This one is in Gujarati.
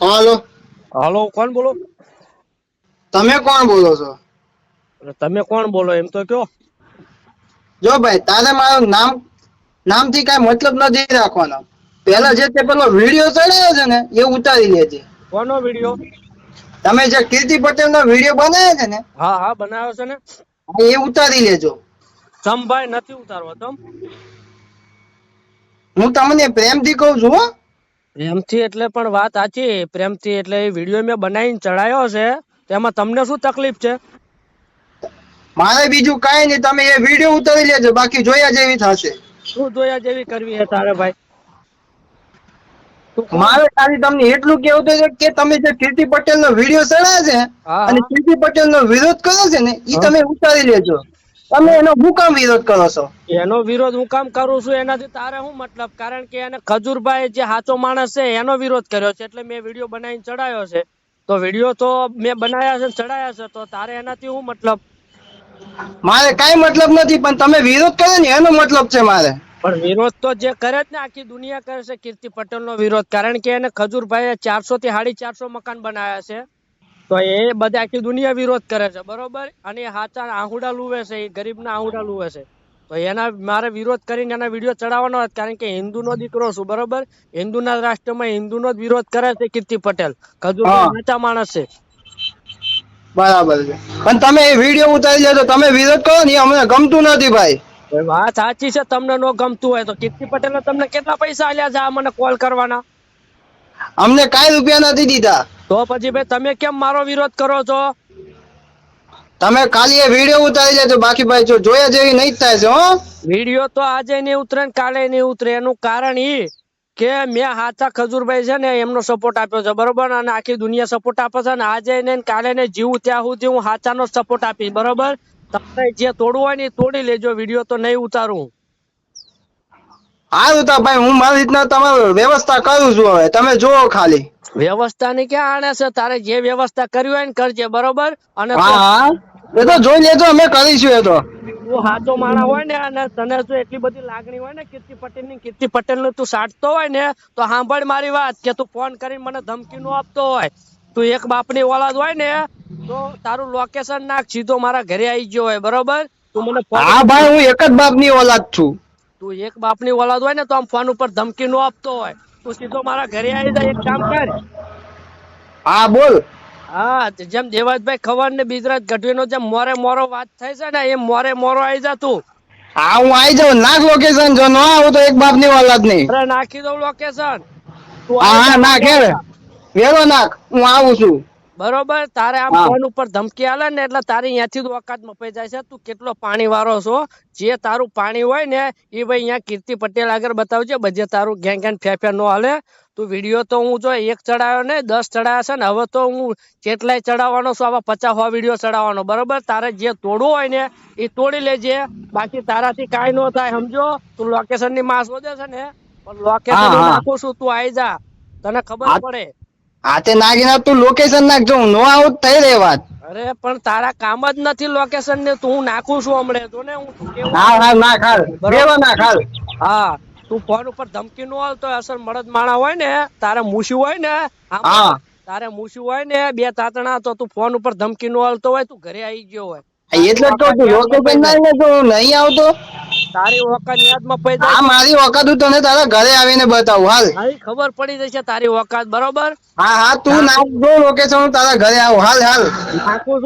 હાલો. હાલો કોણ બોલો? તમે કોણ બોલો છો? તમે કોણ બોલો એમ તો કયો. જો ભાઈ તારે મારું નામ નામથી કઈ મતલબ નથી રાખવાનો. પેલા જે તે પેલો વીડિયો ચડાયો છે ને એ ઉતારી લેજે. કોનો વીડિયો? તમે જે કીર્તિ પટેલ નો વીડિયો બનાવ્યો છે ને હા હા બનાવ્યો છે ને. એ ઉતારી લેજો. ચમભાઈ નથી ઉતારવો તમ હું તમને પ્રેમથી કહું છું હો. પ્રેમથી એટલે પણ વાત સાચી. પ્રેમથી એટલે એ વીડિયો મેં બનાવીને ચડાયો છે. તેમાં તમને શું તકલીફ છે? મારે બીજું કઈ નહીં. તમે એ વીડિયો ઉતારી લેજો. બાકી જોયા જેવી થશે. શું જોયા જેવી કરવી છે તારે ભાઈ? મારે ખાલી તમને એટલું કેવું છે કે તમે જે કીર્તિ પટેલ નો વીડિયો ચડાવે છે અને કીર્તિ પટેલ નો વિરોધ કરો છે ને એ તમે ઉતારી લેજો. તમે એનો હું કામ વિરોધ કરો છો? એનો વિરોધ હું કામ કરું છું એનાથી તારે શું મતલબ? કારણ કે એને ખજૂરભાઈ જે સાચો માણસ છે એનો વિરોધ કર્યો છે એટલે મેં વીડિયો બનાવીને ચડાયો છે. તો વીડિયો તો મેં બનાવ્યા છે ચડાયા છે તો તારે એનાથી શું મતલબ? મારે કઈ મતલબ નથી પણ તમે વિરોધ કરો ને એનો મતલબ છે મારે. પણ વિરોધ તો જે કરે જ ને આખી દુનિયા કરે છે કીર્તિ પટેલ નો વિરોધ. કારણ કે એને ખજૂરભાઈ ચારસો થી સાડી ચારસો મકાન બનાવ્યા છે. તો એ બધા આખી દુનિયા વિરોધ કરે છે બરોબર? અને હાચા આહુડા લુવે છે એ ગરીબના આહુડા લુવે છે. તો એના મારે વિરોધ કરીને એના વીડિયો ચડાવવાનો હતો કારણ કે હિન્દુનો દીકરો છું બરોબર? હિન્દુના રાષ્ટ્રમાં હિન્દુનો જ વિરોધ કરે છે કીર્તિ પટેલ. ખજૂરભાઈ હા. સાચા માણસ છે. બરાબર છે. પણ તમે એ વીડિયો ઉતારી લેજો તમે વિરોધ કરો ને અમને ગમતું નથી ભાઈ. વાત સાચી છે તમને નો ગમતું હોય તો. કીર્તિ પટેલે તમને કેટલા પૈસા આલ્યા છે આ મને કોલ કરવાના? અમને કાંઈ રૂપિયા નથી દીધા. તો પછી ભાઈ તમે કેમ મારો વિરોધ કરો છો? તમે ખાલી એ વીડિયો ઉતારી લેજો બાકી ભાઈ જો જોયા જેવી નહીં થાય છે હો. વીડિયો તો આજે નહીં ઉતરે ને કાલે નહીં ઉતરે. એનું કારણ ઈ કે મેં હાથા ખજુરભાઈ છે ને એમનો સપોર્ટ આપ્યો છે બરોબર? અને આખી દુનિયા સપોર્ટ આપે છે ને આજે ને કાલે ને જીવું ત્યાં સુધી હું હાચાનો સપોર્ટ આપીશ બરોબર? તમારે જે તોડવું હોય ને તોડી લેજો વીડિયો તો નહીં ઉતારું. હા તો ભાઈ હું મારી રીતના તમારી વ્યવસ્થા કરું છું હવે. તમે જુઓ ખાલી. વ્યવસ્થા ની ક્યાં આણે છે? તારે જે વ્યવસ્થા કરવી હોય ને કરજે બરોબર? અને હા એ તો જોઈ લેજો અમે કરીશું એ તો. તું સાચો માણા હોય ને અને તને જો એટલી બધી લાગણી હોય ને કીર્તિ પટેલની કીર્તિ પટેલનું તું સાટતો હોય ને તો સાંભળ મારી વાત કે તું ફોન કરીને મને ધમકી નો આપતો હોય. તું એક બાપની ઓલાદ હોય ને તો તારું લોકેશન નાખ સીધો મારા ઘરે આવી ગયો હોય બરોબર? તું મને હા ભાઈ હું એક જ બાપની ઓલાદ છું. તું એક બાપની ઓલાદ હોય ને તો આમ ફોન ઉપર ધમકી નો આપતો હોય. તું સીધો મારા ઘરે આવી જાય એક કામ કર. હા બોલ. હા જેમ દેવાજભાઈ ખબર ને ગુજરાત ગઢવી નો જેમ મોરે મોરો વાત થાય છે ને એમ મોરે મોરો આવી જા તું. હા હું આવી જાઉં. નાખ લોકેશન જો નો હું તો એક બાપની ઓલાદ નહીં અરે નાખી દઉં લોકેશન હા નાખ વેલો નાખ હું આવું છું. બરોબર? તારે આમ ફોન ઉપર ધમકી આલે ને એટલે તારી અહીંયાથી જ ઓકાત મપાઈ જાય છે. તું કેટલો પાણી વાળો છો? જે તારું પાણી હોય ને એ ભાઈ અહીંયા કીર્તિ પટેલ આગળ બતાવજે. બધે તારું ગેંગ ગેંગ ફે ફે નો હાલે. તું વીડિયો તો હું જો એક ચડાવ્યો ને દસ ચડાવ્યા છે ને હવે તો હું કેટલાય ચડાવવાનો છું? આવા પચાસ સો વીડિયો ચડાવવાનો. બરોબર? તારે જે તોડવું હોય ને એ તોડી લેજે. બાકી તારાથી કાંઈ નો થાય સમજો? તું લોકેશનની વધે છે ને પણ લોકેશન. નાખું છું. તું આવી જા. તને ખબર પડે. હા તે નાખીને તું લોકેશન નાખજો હું નો આવું થઈ રહે વાત. અરે પણ તારા કામ જ નથી લોકેશન ને તું નાખું છું હમણે જો ને હું હા હા નાખ હાલ. બરોબર. નાખ હાલ. હા તું ફોન ઉપર ધમકી નો હાલતો અસર અસલ મળદ માણા હોય ને તારે મૂછ્યું હોય ને હા. તારે મૂછ્યું હોય ને બે તાતણા તો તું ફોન ઉપર ધમકી નો હાલતો હોય તું ઘરે આવી ગયો હોય. એટલે તો તું લોકેશન નહીં આવતો. તારી ઓકાત યાદમાં પડી આ મારી ઓકાત હું તને તારા ઘરે આવીને બતાવું હાલ. ખબર પડી જશે તારી ઓકાત બરોબર? હા હા તું નાખ જો લોકેશન હું તારા ઘરે આવું. હાલ હાલ. નાખું